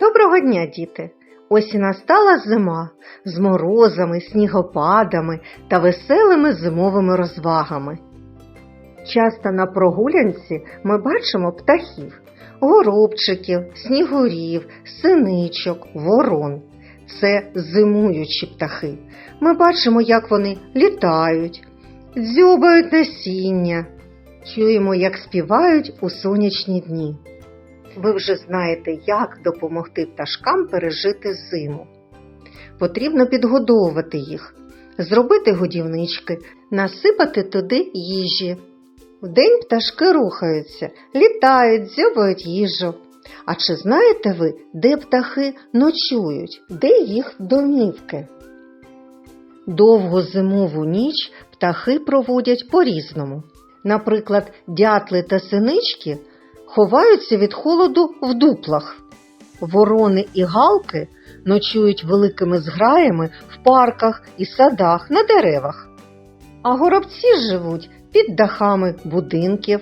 Доброго дня, діти! Ось і настала зима з морозами, снігопадами та веселими зимовими розвагами. Часто на прогулянці ми бачимо птахів, горобчиків, снігурів, синичок, ворон. Це зимуючі птахи. Ми бачимо, як вони літають, дзьобають насіння, чуємо, як співають у сонячні дні. Ви вже знаєте, як допомогти пташкам пережити зиму. Потрібно підгодовувати їх, зробити годівнички, насипати туди їжі. Вдень пташки рухаються, літають, дзьобають їжу. А чи знаєте ви, де птахи ночують, де їх домівки? Довгу зимову ніч птахи проводять по-різному. Наприклад, дятли та синички ховаються від холоду в дуплах. Ворони і галки ночують великими зграями в парках і садах на деревах. А горобці живуть під дахами будинків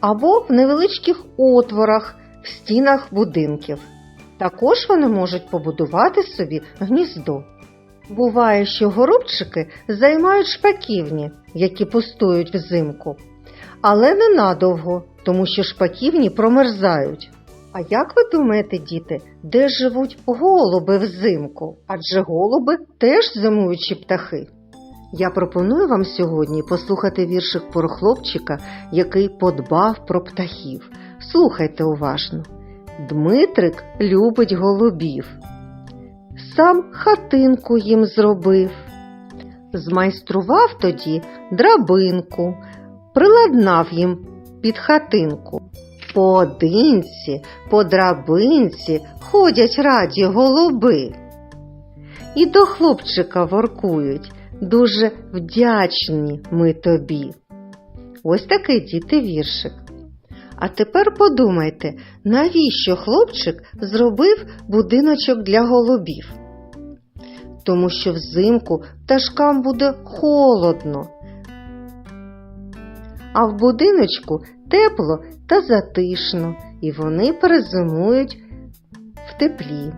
або в невеличких отворах в стінах будинків. Також вони можуть побудувати собі гніздо. Буває, що горобчики займають шпаківні, які пустують взимку, але ненадовго, тому що шпаківні промерзають. А як ви думаєте, діти, де живуть голуби взимку? Адже голуби теж зимуючі птахи. Я пропоную вам сьогодні послухати віршик про хлопчика, який подбав про птахів. Слухайте уважно. Дмитрик любить голубів. Сам хатинку їм зробив. Змайстрував тоді драбинку, приладнав їм під хатинку. Поодинці, по драбинці ходять раді голуби. І до хлопчика воркують, дуже вдячні ми тобі. Ось такий діти віршик. А тепер подумайте, навіщо хлопчик зробив будиночок для голубів? Тому що взимку пташкам буде холодно, а в будиночку тепло та затишно, і вони перезимують в теплі.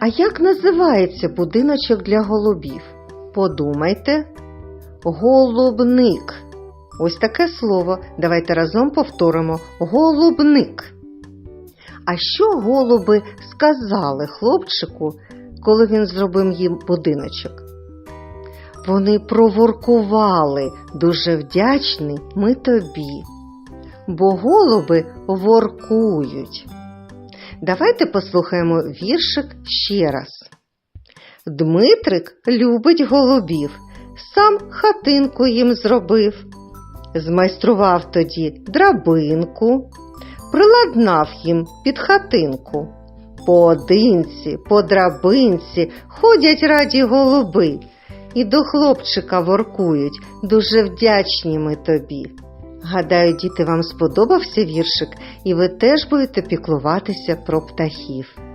А як називається будиночок для голубів? Подумайте, голубник. Ось таке слово. Давайте разом повторимо голубник. А що голуби сказали хлопчику, коли він зробив їм будиночок? Вони проворкували дуже вдячні ми тобі, бо голуби воркують. Давайте послухаємо віршик ще раз. Дмитрик любить голубів, сам хатинку їм зробив, змайстрував тоді драбинку, приладнав їм під хатинку. Поодинці, по драбинці ходять раді голуби, і до хлопчика воркують, дуже вдячні ми тобі. Гадаю, діти, вам сподобався віршик, і ви теж будете піклуватися про птахів.